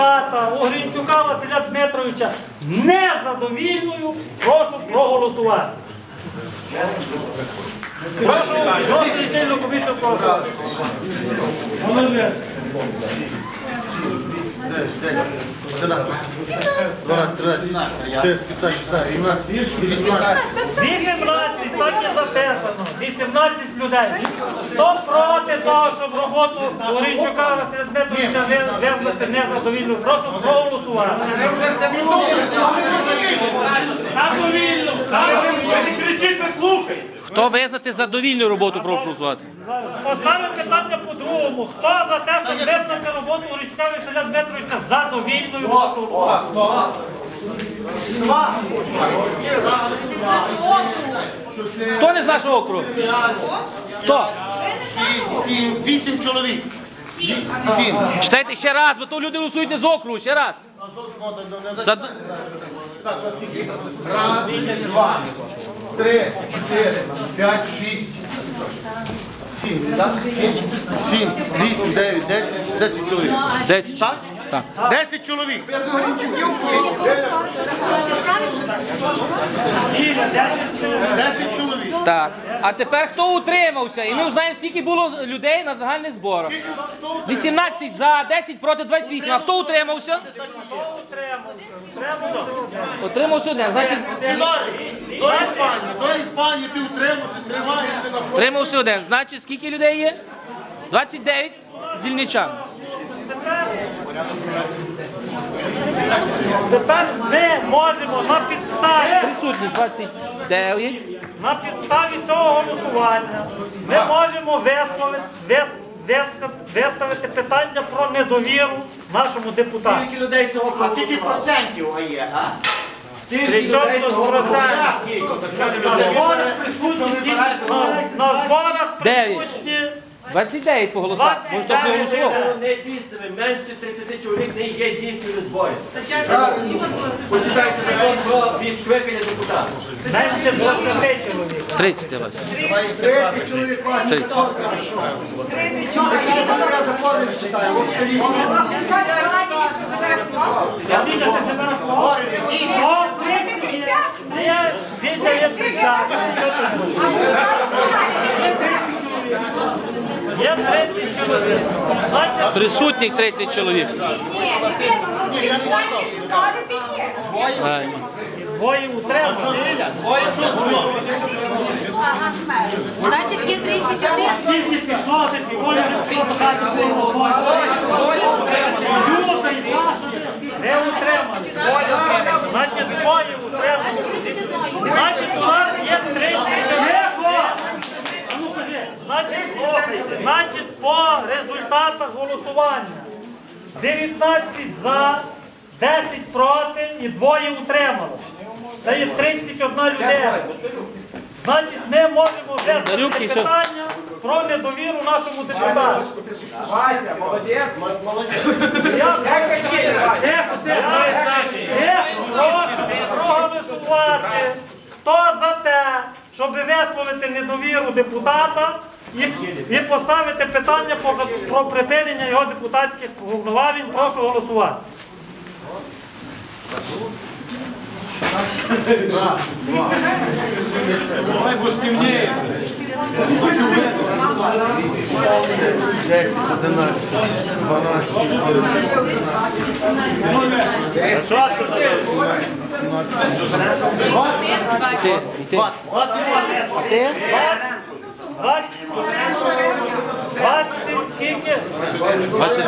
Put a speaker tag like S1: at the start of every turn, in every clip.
S1: депутата Огрінчука Василя Дмитровича незадовільною, прошу проголосувати. Прошу лічильну комісію проголосувати. Молодець.
S2: 10, 10, 11, 12, 13, 14, 15, 16, 17, 18.
S1: 18, так і записано. 18 людей. Хто проти того, щоб роботу Горінчука Василя Дмитровича ви- визнати незадовільною? Прошу проголосувати. Задовільно!
S3: Не кричіть, ви слухайте.
S4: Хто визнати задовільну роботу, прошу голосувати.
S1: Поставимо питання по-другому. Хто за те, щоб визнати роботу Горінчука Василя Дмитровича задовільною? Прошу голосувати.
S4: Хто не з нашого округу? Хто?
S2: 6, 7, 8 чоловік. Сім.
S4: Читайте ще раз, бо то люди голосують не з округу, ще раз.
S2: Так, наскільки? Раз, два, три, чотири, п'ять, шість, сім, так? Сім, сім, вісім, дев'ять, десять, десять чоловік.
S4: Десять.
S2: Так?
S4: Так.
S2: Десять чоловік. Десять чоловік.
S4: Так. А тепер хто утримався? І ми узнаємо, скільки було людей на загальних зборах. 18 за, 10 проти 28. А хто утримався? Утримався один. Значить,
S2: до Іспанії, до Іспанії ти утримався, тримаєшся на
S4: утримався один. Значить, скільки людей є? 29 дільничан.
S1: Тепер ми можемо на підставі
S4: Присутні 29.
S1: На підставі цього голосування ми можемо висловити, вис, вис- виставити питання про недовіру нашому депутату.
S3: Скільки людей цього
S5: А скільки процентів є, а?
S1: Процент?
S3: Збори присутні,
S1: На, на зборах присутні
S4: 29 поголосувати. Може, не голосував?
S6: не дійсними, менше 30 чоловік не є дійсними зборів. Почитайте закон про відкликання депутатів.
S1: менше 20 чоловік.
S4: 30 вас.
S2: 30 чоловік вас.
S4: 30.
S2: Я закони не читаю. От скажіть.
S1: Є, Вітя є 30. Є 30 чоловік. Значить,
S4: Присутніх 30 чоловік. Ай.
S1: Двоє утримали.
S7: Значить, є 31.
S3: Скільки пішло, ти піволі пішло до хаті Люда і Саша.
S1: Не утримали. Значить, двоє утримали. Значить, у нас є 30
S3: Тихо! А ну.
S1: Значить, значить, по результатах голосування 19 за, 10 проти і двоє утрималось. Це є 31 людей. Значить, ми можемо вести
S4: Зарюки,
S1: питання про недовіру нашому депутату.
S6: Вася, молодець.
S1: Я.
S3: Тихо.
S1: прошу проголосувати. Хто за те, щоб висловити недовіру депутата і, і поставити питання про, про припинення його депутатських повноважень, прошу голосувати.
S2: Десять, одинадцять, дванадцять,
S4: Ти, і ти. Ти?
S1: 20, 20 скільки?
S4: 21.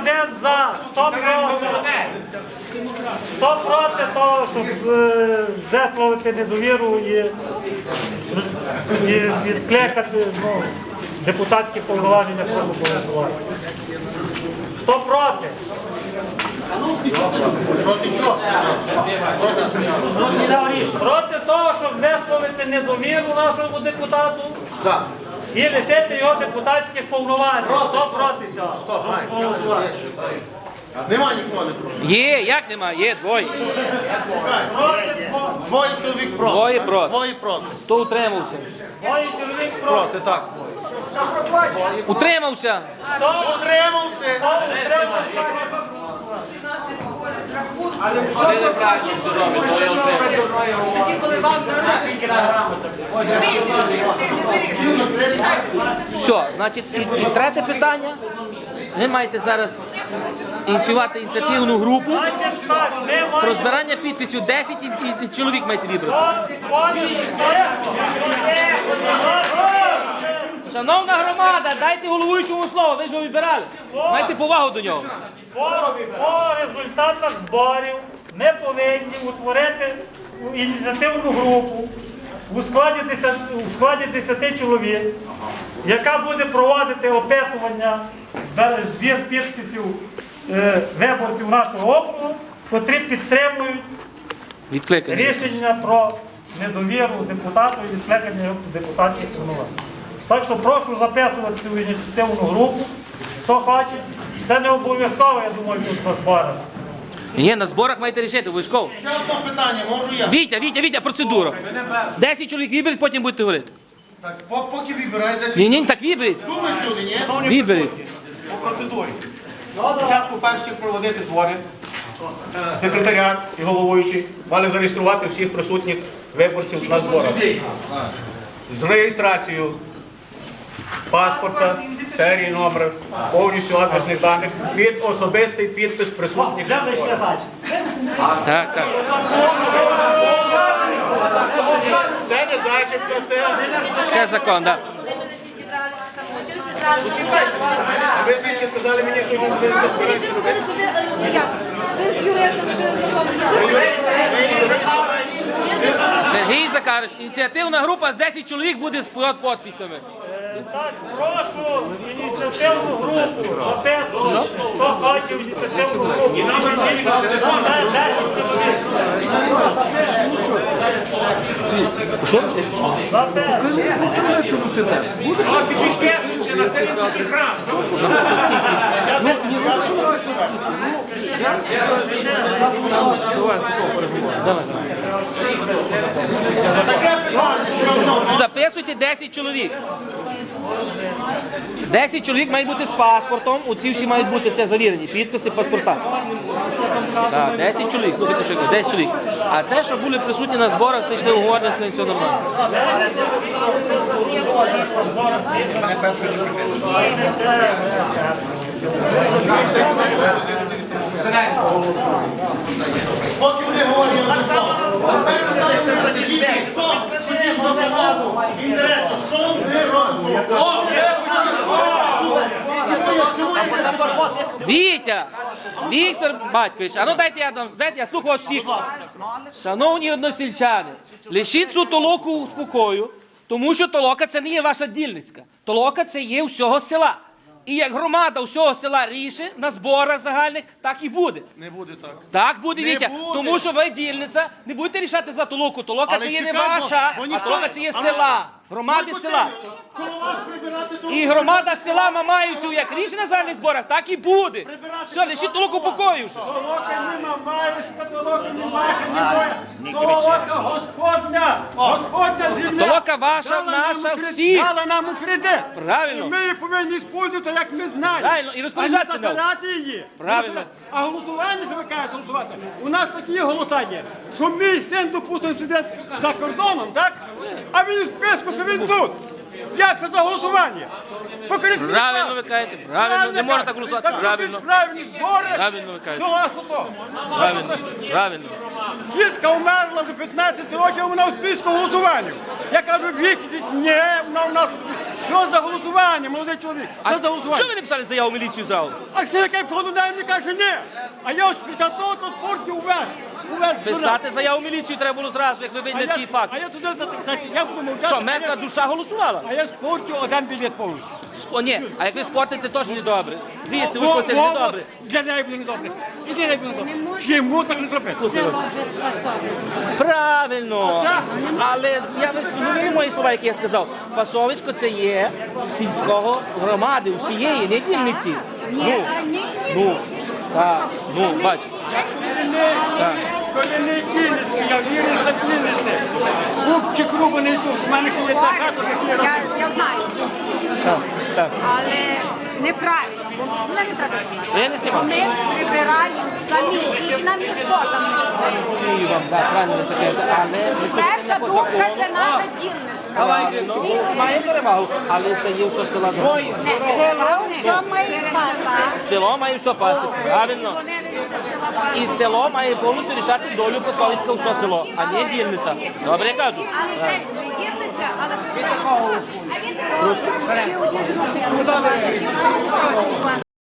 S1: 21 за. Хто проти? Хто проти того, щоб е, висловити недовіру і, і відкликати ну, депутатські повноваження, прошу голосувати. Хто проти?
S2: Проти чого?
S1: Проти того, щоб висловити недовіру нашому депутату
S2: Так.
S1: І лишити його депутатських повноважень. Хто проти цього?
S2: Нема нікого не проти.
S4: Є, як нема? Є, двоє.
S1: Проти двоє.
S2: Двоє чоловік проти.
S4: Двоє
S2: так?
S4: проти.
S2: Двоє проти.
S4: Хто утримався?
S1: Двоє чоловік проти.
S2: Проти, так.
S4: Утримався.
S1: Хто
S2: Утримався.
S1: Хто утримався?
S4: Все, значить, і, і третє питання. Ви маєте зараз ініціювати ініціативну групу
S1: Значить так,
S4: про збирання підписів. 10 і, і, і чоловік маєте вибрати. Шановна громада, дайте головуючому слово, ви ж його вибирали. Майте повагу до нього.
S1: По, по результатах зборів ми повинні утворити ініціативну групу у складі 10, у складі 10 чоловік, яка буде проводити опитування, збір підписів е, виборців нашого округу, котрі підтримують
S4: Відкликання.
S1: рішення про недовіру депутату і відкликання його депутатських повноважень. Так що прошу записувати цю ініціативну групу, хто хоче. Це не обов'язково, я думаю, тут на зборах.
S4: Ні, на зборах маєте рішити обов'язково.
S2: Ще одне питання, можу я?
S4: Вітя, Вітя, Вітя, процедура. 10 чоловік виберіть, потім будете говорити.
S2: Так, по- поки вибирай, десь
S4: Ні, ні, так виберіть.
S2: думають люди, ні?
S4: Виберіть.
S5: По процедурі. Спочатку перші проводити збори. Секретаріат і головуючий мали зареєструвати всіх присутніх виборців на зборах. З реєстрацією паспорта, серії номер, повністю адресних даних під особистий підпис присутніх.
S4: Так, так.
S5: Це не зачіпка, це
S4: Це закон, так.
S7: Початку
S5: ви звідки сказали мені, що він буде це
S7: Ви
S5: збирати
S7: сказали, що ви, як, ви з юристом
S4: Сергій Закарич, ініціативна група з 10 чоловік буде з під підписами.
S1: Так, прошу ініціативну групу записувати, хто хоче ініціативну групу. І номер 10 чоловік. Записуйте.
S2: Таке питання, що одно.
S4: Записуйте 10 чоловік. 10 чоловік мають бути з паспортом. Оці всі мають бути це завірені. Підписи, паспорта. Так, 10 чоловік. Слухайте, що я 10 чоловік. А це, що були присутні на зборах, це не угодно, це все нормально.
S2: Поки вони говорять, так само
S4: Вітя! Віктор Батькович, а ну дайте я дам, дайте я слухаю вас всіх. Шановні односельчани, лишіть цю толоку спокою, тому що толока це не є ваша дільницька. Толока це є всього села. І як громада всього села ріше на зборах загальних, так і буде.
S2: Не буде так.
S4: Так буде,
S2: Не
S4: Вітя.
S2: буде.
S4: Тому що ви дільниця, не будете рішати за толоку. Толока
S2: Але
S4: це є не
S2: чекай, бо-
S4: ваша,
S2: бо
S4: а
S2: ніхто-
S4: толока це є
S2: але-
S4: села. Громади села. І громада села Мамаївців, як рішення на загальних зборах, так і буде. Все, лишіть толоку покою.
S3: Толока нема, маєш, толока немає, немає. Толока Господня, Господня земля.
S4: Толока ваша, наша, всіх.
S3: Дала нам у.
S4: Правильно.
S3: І ми її повинні використовувати, як ми знаємо.
S4: Правильно, і розпоряджатися
S3: А не її.
S4: Правильно.
S3: А голосування, що ви кажете, голосувати, у нас такі голосання, що мій син, допустимо, сидить за кордоном, так? А він в списку, що він тут. Як це за голосування? Покажіть
S4: Правильно ви кажете, правильно, не можна так голосувати. Правильно.
S3: правильні збори.
S4: Правильно ви кажете. Правильно, правильно.
S3: Тітка вмерла до 15 років, вона у списку голосування. Я кажу, вікіть, ні, вона у нас. Що за голосування, молодий чоловік?
S4: А
S3: Що за голосування?
S4: що ви не писали заяву в міліцію зразу?
S3: А що яке поглядає, мені каже, ні. А я ось після того то спорті увез. Увез.
S4: Писати заяву в міліцію треба було зразу, як ви
S3: А я,
S4: ті факти.
S3: а я туди, я буду мовчати.
S4: Що,
S3: а
S4: мертва
S3: я-
S4: душа голосувала?
S3: А я спортю один білет повністю.
S4: О, ні, а як ви спортите, теж недобре. Дивіться, ви
S3: во-
S4: недобре.
S3: Для неї буде недобре. І для неї буде недобре. Чому так не зробити?
S4: Правильно. Але я ви мої слова, які я сказав. Пасовисько це є сільського громади, всієї, не дільниці. Ну, ну, так, ну, бач.
S3: Коли не Вінницький, я вірю за Вінниці. Купчик рубаний тут, в мене є та хата, як я
S7: Я, знаю,
S4: Так, так.
S7: але неправильно. Вона неправильно.
S4: Я не знімав.
S7: Вони прибирають самі. гроші нам ніхто там не
S4: так, правильно ви це кажете, але
S7: Перша думка це наша дільниця.
S4: Ну, перевагу, але це є все села.
S7: Все має паса.
S4: Село має все пасти, правильно. І село має повністю рішати долю посольська все село, а не дільниця. Добре я кажу.
S7: Але це не дільниця, але все такого.
S4: Прошу.